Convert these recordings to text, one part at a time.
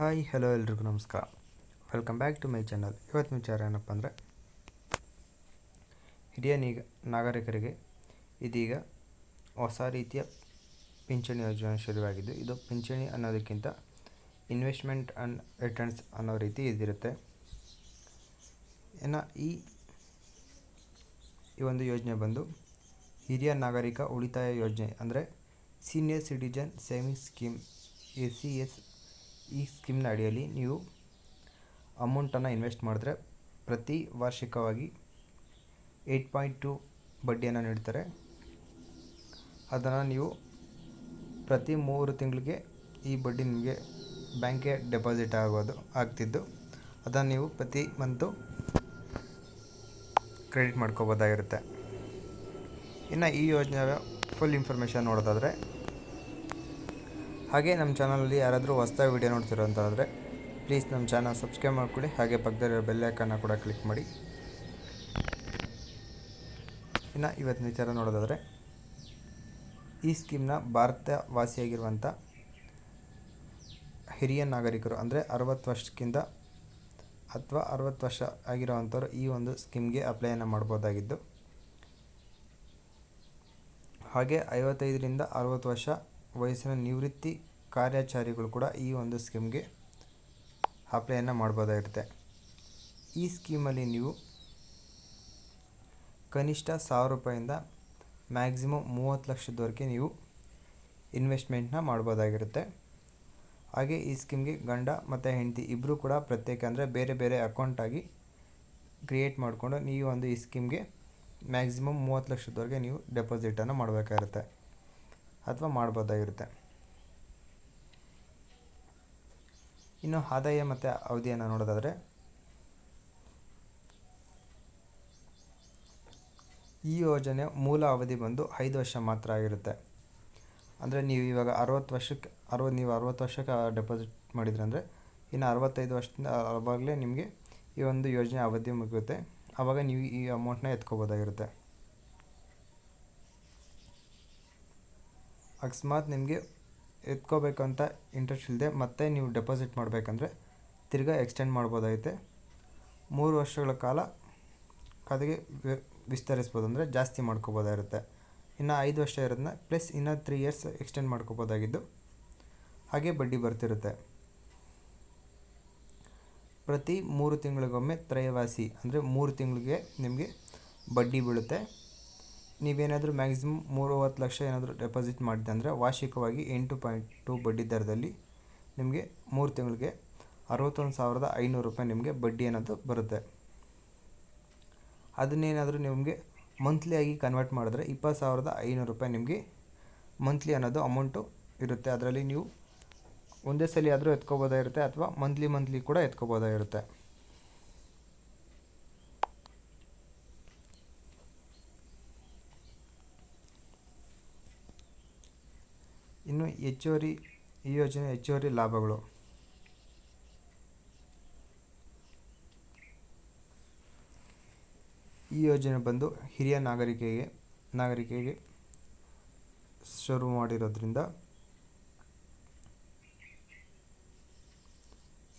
Hi, hello ಎಲ್ರಿಗೂ ನಮಸ್ಕಾರ. Welcome back to my channel ಇವತ್ತಿನ ವಿಚಾರ ಏನಪ್ಪ ಅಂದರೆ, ಹಿರಿಯ ನೀಗ, ನಾಗರಿಕರಿಗೆ ಇದೀಗ ಹೊಸ ರೀತಿಯ ಪಿಂಚಣಿ ಯೋಜನೆ ಶುರುವಾಗಿದ್ದು, ಇದು ಪಿಂಚಣಿ ಅನ್ನೋದಕ್ಕಿಂತ ಇನ್ವೆಸ್ಟ್ಮೆಂಟ್ ಆ್ಯಂಡ್ ರಿಟರ್ನ್ಸ್ ಅನ್ನೋ ರೀತಿ ಇದಿರುತ್ತೆ. ಇನ್ನು ಈ ಈ ಒಂದು ಯೋಜನೆ ಬಂದು, ಹಿರಿಯ ನಾಗರಿಕ ಉಳಿತಾಯ ಯೋಜನೆ ಅಂದರೆ senior citizen savings scheme A C S ಈ ಸ್ಕೀಮ್ನ ಅಡಿಯಲ್ಲಿ ನೀವು ಅಮೌಂಟನ್ನು ಇನ್ವೆಸ್ಟ್ ಮಾಡಿದ್ರೆ ಪ್ರತಿ ವಾರ್ಷಿಕವಾಗಿ ಏಯ್ಟ್ ಪಾಯಿಂಟ್ ಟು ಬಡ್ಡಿಯನ್ನು ನೀಡ್ತಾರೆ. ಅದನ್ನು ನೀವು ಪ್ರತಿ ಮೂರು ತಿಂಗಳಿಗೆ ಈ ಬಡ್ಡಿ ನಿಮಗೆ ಬ್ಯಾಂಕ್ಗೆ ಡೆಪಾಸಿಟ್ ಆಗೋದು, ಆಗ್ತಿದ್ದು. ಅದನ್ನು ನೀವು ಪ್ರತಿ ಮಂತು ಕ್ರೆಡಿಟ್ ಮಾಡ್ಕೋಬೋದಾಗಿರುತ್ತೆ. ಇನ್ನು ಈ ಯೋಜನೆಯ ಫುಲ್ ಇನ್ಫಾರ್ಮೇಷನ್ ನೋಡೋದಾದರೆ ಹಾಗೆ ನಮ್ಮ ಚಾನಲಲ್ಲಿ ಯಾರಾದರೂ ಹೊಸ್ದಾಗಿ ವೀಡಿಯೋ ನೋಡ್ತಿರೋ ಅಂತಾದರೆ ಪ್ಲೀಸ್ ನಮ್ಮ ಚಾನಲ್ ಸಬ್ಸ್ಕ್ರೈಬ್ ಮಾಡ್ಕೊಳ್ಳಿ. ಹಾಗೆ ಪಕ್ಕದಲ್ಲಿರೋ ಬೆಲ್ ಐಕನ್ನ ಕೂಡ ಕ್ಲಿಕ್ ಮಾಡಿ. ಇನ್ನು ಇವತ್ತಿನ ವಿಚಾರ ನೋಡೋದಾದರೆ, ಈ ಸ್ಕೀಮ್ನ ಭಾರತ ವಾಸಿಯಾಗಿರುವಂಥ ಹಿರಿಯ ನಾಗರಿಕರು, ಅಂದರೆ ಅರವತ್ತು ವರ್ಷಕ್ಕಿಂತ ಅಥವಾ ಅರವತ್ತು ವರ್ಷ ಆಗಿರೋವಂಥವ್ರು ಈ ಒಂದು ಸ್ಕೀಮ್ಗೆ ಅಪ್ಲೈಯನ್ನು ಮಾಡ್ಬೋದಾಗಿದ್ದು. ಹಾಗೆ ಐವತ್ತೈದರಿಂದ ಅರವತ್ತು ವರ್ಷ ವಯಸ್ಸಿನ ನಿವೃತ್ತಿ ಕಾರ್ಯಾಚಾರಿಗಳು ಕೂಡ ಈ ಒಂದು ಸ್ಕೀಮ್ಗೆ ಅಪ್ಲೈಯನ್ನು ಮಾಡ್ಬೋದಾಗಿರುತ್ತೆ. ಈ ಸ್ಕೀಮಲ್ಲಿ ನೀವು ಕನಿಷ್ಠ ಸಾವಿರ ರೂಪಾಯಿಂದ ಮ್ಯಾಕ್ಸಿಮಮ್ ಮೂವತ್ತು ಲಕ್ಷದವರೆಗೆ ನೀವು ಇನ್ವೆಸ್ಟ್ಮೆಂಟ್ನ ಮಾಡ್ಬೋದಾಗಿರುತ್ತೆ. ಹಾಗೆ ಈ ಸ್ಕೀಮ್ಗೆ ಗಂಡ ಮತ್ತು ಹೆಂಡತಿ ಇಬ್ಬರೂ ಕೂಡ ಪ್ರತ್ಯೇಕ ಅಂದರೆ ಬೇರೆ ಬೇರೆ ಅಕೌಂಟಾಗಿ ಕ್ರಿಯೇಟ್ ಮಾಡಿಕೊಂಡು ನೀವು ಒಂದು ಈ ಸ್ಕೀಮ್ಗೆ ಮ್ಯಾಕ್ಸಿಮಮ್ ಮೂವತ್ತು ಲಕ್ಷದವರೆಗೆ ನೀವು ಡೆಪಾಸಿಟನ್ನು ಮಾಡಬೇಕಾಗಿರುತ್ತೆ. ಅಥವಾ ಮಾಡ್ಬೋದಾಗಿರುತ್ತೆ. ಇನ್ನು ಆದಾಯ ಮತ್ತು ಅವಧಿಯನ್ನು ನೋಡೋದಾದರೆ, ಈ ಯೋಜನೆ ಮೂಲ ಅವಧಿ ಬಂದು ಐದು ವರ್ಷ ಮಾತ್ರ ಆಗಿರುತ್ತೆ. ಅಂದರೆ ನೀವು ಇವಾಗ ಅರವತ್ತು ವರ್ಷಕ್ಕೆ ಅರವತ್ತು ನೀವು ಅರವತ್ತು ವರ್ಷಕ್ಕೆ ಡೆಪಾಸಿಟ್ ಮಾಡಿದ್ರಿ ಅಂದರೆ, ಇನ್ನು ಅರವತ್ತೈದು ವರ್ಷದಿಂದ ಆವಾಗಲೇ ನಿಮಗೆ ಈ ಒಂದು ಯೋಜನೆ ಅವಧಿ ಮುಗಿಯುತ್ತೆ. ಆವಾಗ ನೀವು ಈ ಅಮೌಂಟನ್ನ ಎತ್ಕೋಬೋದಾಗಿರುತ್ತೆ. ಅಕಸ್ಮಾತ್ ನಿಮಗೆ ಎತ್ಕೋಬೇಕಂತ ಇಂಟ್ರೆಸ್ಟ್ ಇಲ್ಲದೆ ಮತ್ತೆ ನೀವು ಡೆಪಾಸಿಟ್ ಮಾಡಬೇಕಂದ್ರೆ ತಿರ್ಗಾ ಎಕ್ಸ್ಟೆಂಡ್ ಮಾಡ್ಬೋದಾಗುತ್ತೆ ಮೂರು ವರ್ಷಗಳ ಕಾಲ ಖಾತೆಗೆ ವಿಸ್ತರಿಸ್ಬೋದು ಅಂದರೆ ಜಾಸ್ತಿ ಮಾಡ್ಕೋಬೋದಾಗಿರುತ್ತೆ. ಇನ್ನು ಐದು ವರ್ಷ ಇರೋದನ್ನ ಪ್ಲಸ್ ಇನ್ನು ತ್ರೀ ಇಯರ್ಸ್ ಎಕ್ಸ್ಟೆಂಡ್ ಮಾಡ್ಕೋಬೋದಾಗಿದ್ದು ಹಾಗೆ ಬಡ್ಡಿ ಬರ್ತಿರುತ್ತೆ. ಪ್ರತಿ ಮೂರು ತಿಂಗಳಿಗೊಮ್ಮೆ ತ್ರಯವಾಸಿ ಅಂದರೆ ಮೂರು ತಿಂಗಳಿಗೆ ನಿಮಗೆ ಬಡ್ಡಿ ಬೀಳುತ್ತೆ. ನೀವೇನಾದರೂ ಮ್ಯಾಕ್ಸಿಮಮ್ ಮೂರುವತ್ತು ಲಕ್ಷ ಏನಾದರೂ ಡೆಪಾಸಿಟ್ ಮಾಡಿದೆ ಅಂದರೆ ವಾರ್ಷಿಕವಾಗಿ ಎಂಟು ಪಾಯಿಂಟ್ ಟು ಬಡ್ಡಿ ದರದಲ್ಲಿ ನಿಮಗೆ ಮೂರು ತಿಂಗಳಿಗೆ ಅರವತ್ತೊಂದು ಸಾವಿರದ ಐನೂರು ರೂಪಾಯಿ ನಿಮಗೆ ಬಡ್ಡಿ ಅನ್ನೋದು ಬರುತ್ತೆ. ಅದನ್ನೇನಾದರೂ ನಿಮಗೆ ಮಂತ್ಲಿಯಾಗಿ ಕನ್ವರ್ಟ್ ಮಾಡಿದ್ರೆ ಇಪ್ಪತ್ತು ಸಾವಿರದ ಐನೂರು ರೂಪಾಯಿ ನಿಮಗೆ ಮಂತ್ಲಿ ಅನ್ನೋದು ಅಮೌಂಟು ಇರುತ್ತೆ. ಅದರಲ್ಲಿ ನೀವು ಒಂದೇ ಸಲ ಆದರೂ ಎತ್ಕೋಬೋದಾಗಿರುತ್ತೆ ಅಥವಾ ಮಂತ್ಲಿ ಮಂತ್ಲಿ ಕೂಡ ಎತ್ಕೋಬೋದಾಗಿರುತ್ತೆ. ಇನ್ನು ಹೆಚ್ಚುವರಿ ಈ ಯೋಜನೆ ಹೆಚ್ಚುವರಿ ಲಾಭಗಳು. ಈ ಯೋಜನೆ ಬಂದು ಹಿರಿಯ ನಾಗರಿಕರಿಗೆ ನಾಗರಿಕರಿಗೆ ಶುರು ಮಾಡಿರೋದ್ರಿಂದ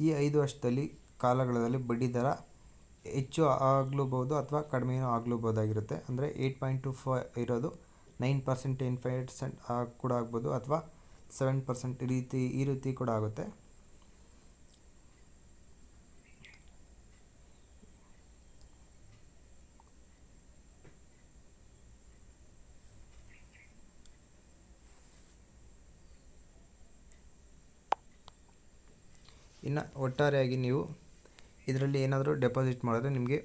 ಈ ಐದು ವರ್ಷದಲ್ಲಿ ಕಾಲಗಳಲ್ಲಿ ಬಡ್ಡಿ ದರ ಹೆಚ್ಚು ಆಗ್ಲೂಬೋದು ಅಥವಾ ಕಡಿಮೆಯೂ ಆಗಲೂಬಹುದಾಗಿರುತ್ತೆ. ಅಂದರೆ ಏಯ್ಟ್ ಪಾಯಿಂಟ್ ಟು ಫೈ ಇರೋದು nine percent ten five percent ಕೂಡ ಆಗ್ಬೋದು, ಅಥವಾ ಸೆವೆನ್ ಪರ್ಸೆಂಟ್ ರೀತಿ, ಈ ರೀತಿ ಕೂಡ ಆಗುತ್ತೆ. ಇನ್ನು ಒಟ್ಟಾರೆಯಾಗಿ ನೀವು ಇದರಲ್ಲಿ ಏನಾದರೂ ಡೆಪಾಸಿಟ್ ಮಾಡಿದ್ರೆ ನಿಮಗೆ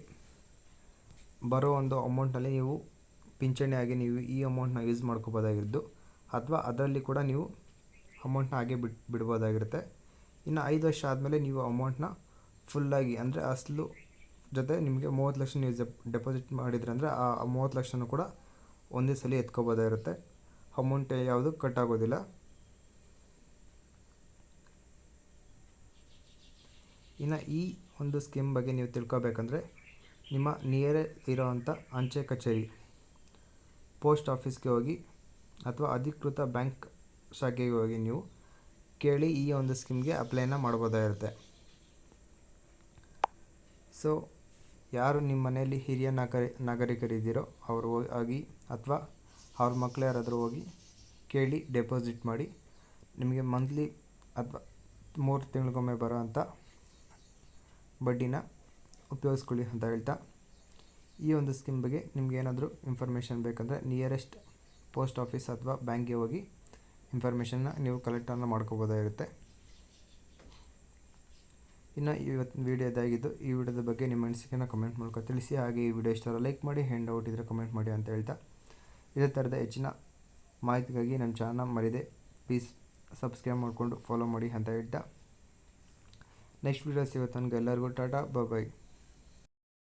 ಬರೋ ಒಂದು ಅಮೌಂಟಲ್ಲಿ ನೀವು ಪಿಂಚಣಿಯಾಗಿ ನೀವು ಈ ಅಮೌಂಟ್ನ ಯೂಸ್ ಮಾಡ್ಕೋಬೋದಾಗಿದ್ದು, ಅಥವಾ ಅದರಲ್ಲಿ ಕೂಡ ನೀವು ಅಮೌಂಟ್ನ ಹಾಗೆ ಬಿಟ್ಟು ಬಿಡ್ಬೋದಾಗಿರುತ್ತೆ. ಇನ್ನು ಐದು ವರ್ಷ ಆದಮೇಲೆ ನೀವು ಅಮೌಂಟ್ನ ಫುಲ್ಲಾಗಿ ಅಂದರೆ ಅಸಲು ಜೊತೆ ನಿಮಗೆ ಮೂವತ್ತು ಲಕ್ಷ ನೀವು ಡೆಪಾಸಿಟ್ ಮಾಡಿದ್ರೆ ಅಂದರೆ ಆ ಮೂವತ್ತು ಲಕ್ಷನೂ ಕೂಡ ಒಂದೇ ಸಲ ಎತ್ಕೋಬೋದಾಗಿರುತ್ತೆ. ಅಮೌಂಟ್ ಯಾವುದು ಕಟ್ ಆಗೋದಿಲ್ಲ ಇನ್ನು ಈ ಒಂದು ಸ್ಕೀಮ್ ಬಗ್ಗೆ ನೀವು ತಿಳ್ಕೊಬೇಕಂದ್ರೆ, ನಿಮ್ಮ ನಿಯರ್ ಇರೋವಂಥ ಅಂಚೆ ಕಚೇರಿ ಪೋಸ್ಟ್ ಆಫೀಸ್ಗೆ ಹೋಗಿ ಅಥವಾ ಅಧಿಕೃತ ಬ್ಯಾಂಕ್ ಶಾಖೆಗೆ ಹೋಗಿ ನೀವು ಕೇಳಿ ಈ ಒಂದು ಸ್ಕೀಮ್ಗೆ ಅಪ್ಲೈನ ಮಾಡ್ಬೋದಾಗಿರುತ್ತೆ ಸೊ, ಯಾರು ನಿಮ್ಮ ಮನೆಯಲ್ಲಿ ಹಿರಿಯ ನಾಗರಿ, ನಾಗರಿಕರಿದ್ದೀರೋ ಅವರು ಹೋಗಿ ಅಥವಾ ಅವ್ರ ಮಕ್ಕಳು ಯಾರಾದರೂ ಹೋಗಿ ಕೇಳಿ ಡೆಪಾಸಿಟ್ ಮಾಡಿ ನಿಮಗೆ ಮಂತ್ಲಿ ಅಥವಾ ಮೂರು ತಿಂಗಳಿಗೊಮ್ಮೆ ಬರೋ ಅಂಥ ಬಡ್ಡಿನ ಉಪಯೋಗಿಸ್ಕೊಳ್ಳಿ ಅಂತ ಹೇಳ್ತಾ ಈ ಒಂದು ಸ್ಕೀಮ್ ಬಗ್ಗೆ ನಿಮ್ಗೆ ಏನಾದರೂ ಇನ್ಫಾರ್ಮೇಷನ್ ಬೇಕಂದರೆ ನಿಯರೆಸ್ಟ್ ಪೋಸ್ಟ್ ಆಫೀಸ್ ಅಥವಾ ಬ್ಯಾಂಕ್ಗೆ ಹೋಗಿ ಇನ್ಫಾರ್ಮೇಷನ್ನ ನೀವು ಕಲೆಕ್ಟನ್ನು ಮಾಡ್ಕೋಬೋದಾಗಿರುತ್ತೆ ಇನ್ನು ಇವತ್ತಿನ ವೀಡಿಯೋ ಇದಾಗಿದ್ದು ಈ ವಿಡಿಯೋದ ಬಗ್ಗೆ ನಿಮ್ಮ ಅನಿಸಿಕೆನ ಕಮೆಂಟ್ ಮೂಲಕ ತಿಳಿಸಿ, ಹಾಗೆ ಈ ವಿಡಿಯೋ ಇಷ್ಟ ಲೈಕ್ ಮಾಡಿ ಹ್ಯಾಂಡ್ ಔಟ್ ಇದ್ದರೆ ಕಮೆಂಟ್ ಮಾಡಿ ಅಂತ ಹೇಳ್ತಾ ಇದೇ ಥರದ ಹೆಚ್ಚಿನ ಮಾಹಿತಿಗಾಗಿ ನಮ್ಮ ಚಾನಲ್ ಮರಿದೆ ಪ್ಲೀಸ್ ಸಬ್ಸ್ಕ್ರೈಬ್ ಮಾಡಿಕೊಂಡು ಫಾಲೋ ಮಾಡಿ ಅಂತ ಹೇಳ್ತಾ. ನೆಕ್ಸ್ಟ್ ವೀಡಿಯೋ ಸಿಗುತ್ತೆ ನನಗೆ ಎಲ್ಲರಿಗೂ ಟಾಟಾ ಬಾಯ್